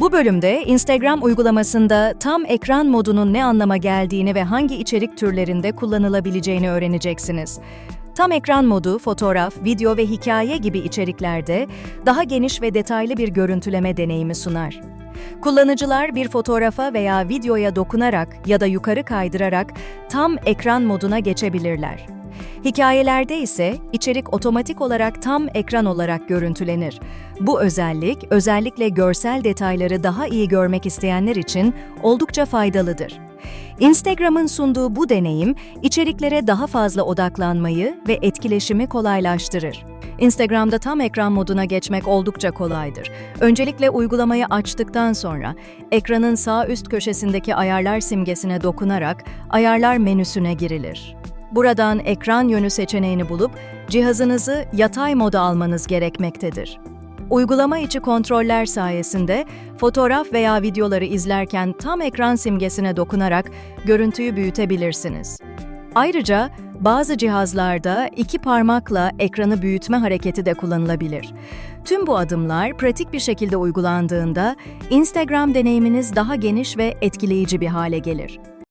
Bu bölümde Instagram uygulamasında tam ekran modunun ne anlama geldiğini ve hangi içerik türlerinde kullanılabileceğini öğreneceksiniz. Tam ekran modu, fotoğraf, video ve hikaye gibi içeriklerde daha geniş ve detaylı bir görüntüleme deneyimi sunar. Kullanıcılar bir fotoğrafa veya videoya dokunarak ya da yukarı kaydırarak tam ekran moduna geçebilirler. Hikayelerde ise içerik otomatik olarak tam ekran olarak görüntülenir. Bu özellik özellikle görsel detayları daha iyi görmek isteyenler için oldukça faydalıdır. Instagram'ın sunduğu bu deneyim içeriklere daha fazla odaklanmayı ve etkileşimi kolaylaştırır. Instagram'da tam ekran moduna geçmek oldukça kolaydır. Öncelikle uygulamayı açtıktan sonra ekranın sağ üst köşesindeki ayarlar simgesine dokunarak ayarlar menüsüne girilir. Buradan ekran yönü seçeneğini bulup cihazınızı yatay moda almanız gerekmektedir. Uygulama içi kontroller sayesinde fotoğraf veya videoları izlerken tam ekran simgesine dokunarak görüntüyü büyütebilirsiniz. Ayrıca bazı cihazlarda iki parmakla ekranı büyütme hareketi de kullanılabilir. Tüm bu adımlar pratik bir şekilde uygulandığında Instagram deneyiminiz daha geniş ve etkileyici bir hale gelir.